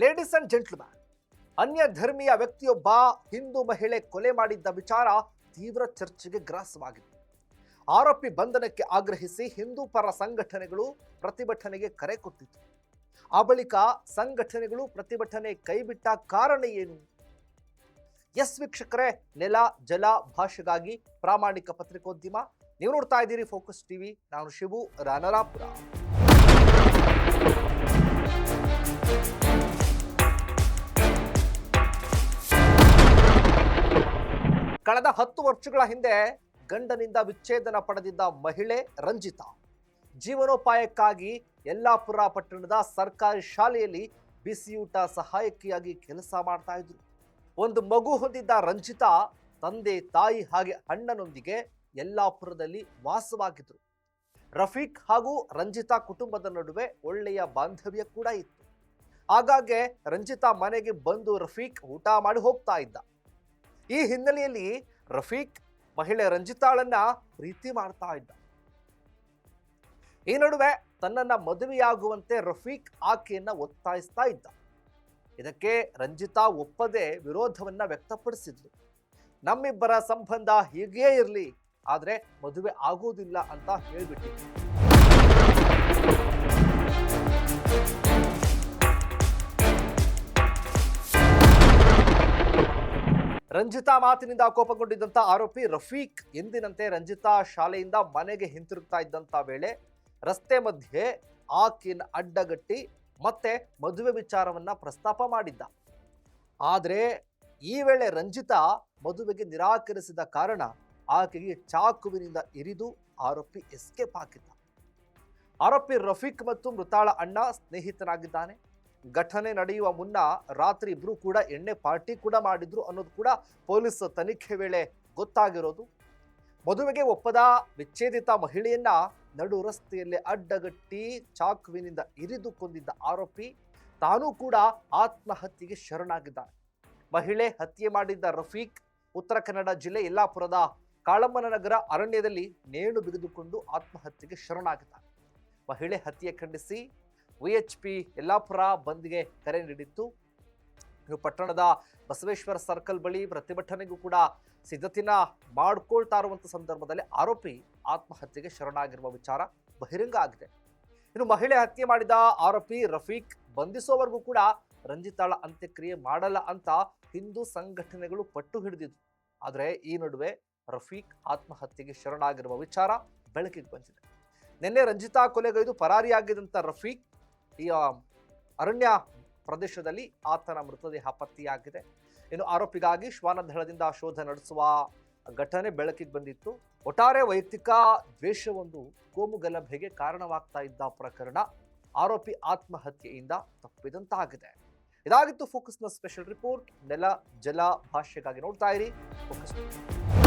Ladies and gentleman ಅನ್ಯ ಧರ್ಮೀಯ ವ್ಯಕ್ತಿಯೊಬ್ಬ ಹಿಂದೂ ಮಹಿಳೆ ಕೊಲೆ ಮಾಡಿದ್ದ ವಿಚಾರ ತೀವ್ರ ಚರ್ಚೆಗೆ ಗ್ರಾಸವಾಗಿದೆ. ಆರೋಪಿ ಬಂಧನಕ್ಕೆ ಆಗ್ರಹಿಸಿ ಹಿಂದೂ ಪರ ಸಂಘಟನೆಗಳು ಪ್ರತಿಭಟನೆಗೆ ಕರೆ ಕೊಟ್ಟಿತ್ತು. ಆ ಬಳಿಕ ಸಂಘಟನೆಗಳು ಪ್ರತಿಭಟನೆ ಕೈಬಿಟ್ಟ ಕಾರಣ ಏನು? ಎಸ್ ವೀಕ್ಷಕರೇ, ನೆಲ, ಜಲ ಭಾಷೆಗಾಗಿ ಪ್ರಾಮಾಣಿಕ ಪತ್ರಿಕೋದ್ಯಮ. ನೀವು ನೋಡ್ತಾ ಇದ್ದೀರಿ ಫೋಕಸ್ ಟಿವಿ ನಾನು ಶಿವು ರಾನರಾಪುರ ಕಳೆದ ಹತ್ತು ವರ್ಷಗಳ ಹಿಂದೆ ಗಂಡನಿಂದ ವಿಚ್ಛೇದನ ಪಡೆದಿದ್ದ ಮಹಿಳೆ ರಂಜಿತಾ. ಜೀವನೋಪಾಯಕ್ಕಾಗಿ ಯಲ್ಲಾಪುರ ಪಟ್ಟಣದ ಸರ್ಕಾರಿ ಶಾಲೆಯಲ್ಲಿ ಬಿಸಿಯೂಟ ಸಹಾಯಕಿಯಾಗಿ ಕೆಲಸ ಮಾಡ್ತಾ ಇದ್ರು. ಒಂದು ಮಗು ಹೊಂದಿದ್ದ ರಂಜಿತಾ ತಂದೆ ತಾಯಿ ಹಾಗೆ ಅಣ್ಣನೊಂದಿಗೆ ಯಲ್ಲಾಪುರದಲ್ಲಿ ವಾಸವಾಗಿದ್ರು. ರಫೀಕ್ ಹಾಗೂ ರಂಜಿತಾ ಕುಟುಂಬದ ನಡುವೆ ಒಳ್ಳೆಯ ಬಾಂಧವ್ಯ ಕೂಡ ಇತ್ತು. ಆಗಾಗ್ಗೆ ರಂಜಿತಾ ಮನೆಗೆ ಬಂದು ರಫೀಕ್ ಊಟ ಮಾಡಿ ಹೋಗ್ತಾ ಇದ್ದ. ಈ ಹಿನ್ನೆಲೆಯಲ್ಲಿ ರಫೀಕ್ ಮಹಿಳೆ ರಂಜಿತಾಳನ್ನ ಪ್ರೀತಿ ಮಾಡ್ತಾ ಇದ್ದ. ಈ ನಡುವೆ ತನ್ನನ್ನ ಮದುವೆಯಾಗುವಂತೆ ರಫೀಕ್ ಆಕೆಯನ್ನ ಒತ್ತಾಯಿಸ್ತಾ ಇದ್ದ. ಇದಕ್ಕೆ ರಂಜಿತಾ ಒಪ್ಪದೆ ವಿರೋಧವನ್ನ ವ್ಯಕ್ತಪಡಿಸಿದ್ಲು. ನಮ್ಮಿಬ್ಬರ ಸಂಬಂಧ ಹೀಗೇ ಇರಲಿ, ಆದರೆ ಮದುವೆ ಆಗುವುದಿಲ್ಲ ಅಂತ ಹೇಳ್ಬಿಟ್ಟಿದ್ರು. ರಂಜಿತಾ ಮಾತಿನಿಂದ ಕೋಪಗೊಂಡಿದ್ದಂಥ ಆರೋಪಿ ರಫೀಕ್ ಎಂದಿನಂತೆ ರಂಜಿತಾ ಶಾಲೆಯಿಂದ ಮನೆಗೆ ಹಿಂತಿರುಗ್ತಾ ಇದ್ದಂತ ವೇಳೆ ರಸ್ತೆ ಮಧ್ಯೆ ಆಕಿನ ಅಡ್ಡಗಟ್ಟಿ ಮತ್ತೆ ಮದುವೆ ವಿಚಾರವನ್ನ ಪ್ರಸ್ತಾಪ ಮಾಡಿದ್ದ. ಆದರೆ ಈ ವೇಳೆ ರಂಜಿತಾ ಮದುವೆಗೆ ನಿರಾಕರಿಸಿದ ಕಾರಣ ಆಕೆಗೆ ಚಾಕುವಿನಿಂದ ಇರಿದು ಆರೋಪಿ ಎಸ್ಕೇಪ್ ಹಾಕಿದ್ದ. ಆರೋಪಿ ರಫೀಕ್ ಮತ್ತು ಮೃತಾಳ ಅಣ್ಣ ಸ್ನೇಹಿತನಾಗಿದ್ದಾನೆ. ಘಟನೆ ನಡೆಯುವ ಮುನ್ನ ರಾತ್ರಿ ಇಬ್ರು ಕೂಡ ಎಣ್ಣೆ ಪಾರ್ಟಿ ಕೂಡ ಮಾಡಿದ್ರು ಅನ್ನೋದು ಕೂಡ ಪೊಲೀಸ್ ತನಿಖೆ ವೇಳೆ ಗೊತ್ತಾಗಿರೋದು. ಮದುವೆಗೆ ಒಪ್ಪದ ವಿಚ್ಛೇದಿತ ಮಹಿಳೆಯನ್ನ ನಡು ರಸ್ತೆಯಲ್ಲಿ ಅಡ್ಡಗಟ್ಟಿ ಚಾಕುವಿನಿಂದ ಇರಿದು ಕೊಂದಿದ್ದ ಆರೋಪಿ ತಾನೂ ಕೂಡ ಆತ್ಮಹತ್ಯೆಗೆ ಶರಣಾಗಿದ್ದಾನೆ. ಮಹಿಳೆ ಹತ್ಯೆ ಮಾಡಿದ್ದ ರಫೀಕ್ ಉತ್ತರ ಕನ್ನಡ ಜಿಲ್ಲೆ ಯಲ್ಲಾಪುರದ ಕಾಳಮ್ಮನ ನಗರ ಅರಣ್ಯದಲ್ಲಿ ನೇಣು ಬಿಗಿದುಕೊಂಡು ಆತ್ಮಹತ್ಯೆಗೆ ಶರಣಾಗಿದ್ದಾನೆ. ಮಹಿಳೆ ಹತ್ಯೆ ಖಂಡಿಸಿ ವಿಎಚ್ ಪಿ ಯಲ್ಲಾಪುರ ಬಂದ್ಗೆ ಕರೆ ನೀಡಿತ್ತು. ಇನ್ನು ಪಟ್ಟಣದ ಬಸವೇಶ್ವರ ಸರ್ಕಲ್ ಬಳಿ ಪ್ರತಿಭಟನೆಗೂ ಕೂಡ ಸಿದ್ಧತೆನ ಮಾಡ್ಕೊಳ್ತಾ ಇರುವಂಥ ಸಂದರ್ಭದಲ್ಲಿ ಆರೋಪಿ ಆತ್ಮಹತ್ಯೆಗೆ ಶರಣಾಗಿರುವ ವಿಚಾರ ಬಹಿರಂಗ ಆಗಿದೆ. ಇನ್ನು ಮಹಿಳೆ ಹತ್ಯೆ ಮಾಡಿದ ಆರೋಪಿ ರಫೀಕ್ ಬಂಧಿಸೋವರೆಗೂ ಕೂಡ ರಂಜಿತಾಳ ಅಂತ್ಯಕ್ರಿಯೆ ಮಾಡಲ್ಲ ಅಂತ ಹಿಂದೂ ಸಂಘಟನೆಗಳು ಪಟ್ಟು ಹಿಡಿದಿದ್ವು ಆದರೆ ಈ ನಡುವೆ ರಫೀಕ್ ಆತ್ಮಹತ್ಯೆಗೆ ಶರಣಾಗಿರುವ ವಿಚಾರ ಬೆಳಕಿಗೆ ಬಂದಿದೆ. ನಿನ್ನೆ ರಂಜಿತಾ ಕೊಲೆಗೈದು ಪರಾರಿಯಾಗಿದ್ದಂಥ ರಫೀಕ್ ಈ ಅರಣ್ಯ ಪ್ರದೇಶದಲ್ಲಿ ಆತನ ಮೃತದೇಹ ಪತ್ತೆಯಾಗಿದೆ. ಇನ್ನು ಆರೋಪಿಗಾಗಿ ಶ್ವಾನದಳದಿಂದ ಶೋಧ ನಡೆಸುವ ಘಟನೆ ಬೆಳಕಿಗೆ ಬಂದಿತ್ತು. ಒಟ್ಟಾರೆ ವೈಯಕ್ತಿಕ ದ್ವೇಷವೊಂದು ಕೋಮು ಗಲಭೆಗೆ ಕಾರಣವಾಗ್ತಾ ಇದ್ದ ಪ್ರಕರಣ ಆರೋಪಿ ಆತ್ಮಹತ್ಯೆಯಿಂದ ತಪ್ಪಿದಂತಾಗಿದೆ. ಇದಾಗಿತ್ತು ಫೋಕಸ್ನ ಸ್ಪೆಷಲ್ ರಿಪೋರ್ಟ್. ನೆಲ, ಜಲ ಭಾಷೆಗಾಗಿ ನೋಡ್ತಾ ಇರಿ. ಫೋಕಸ್.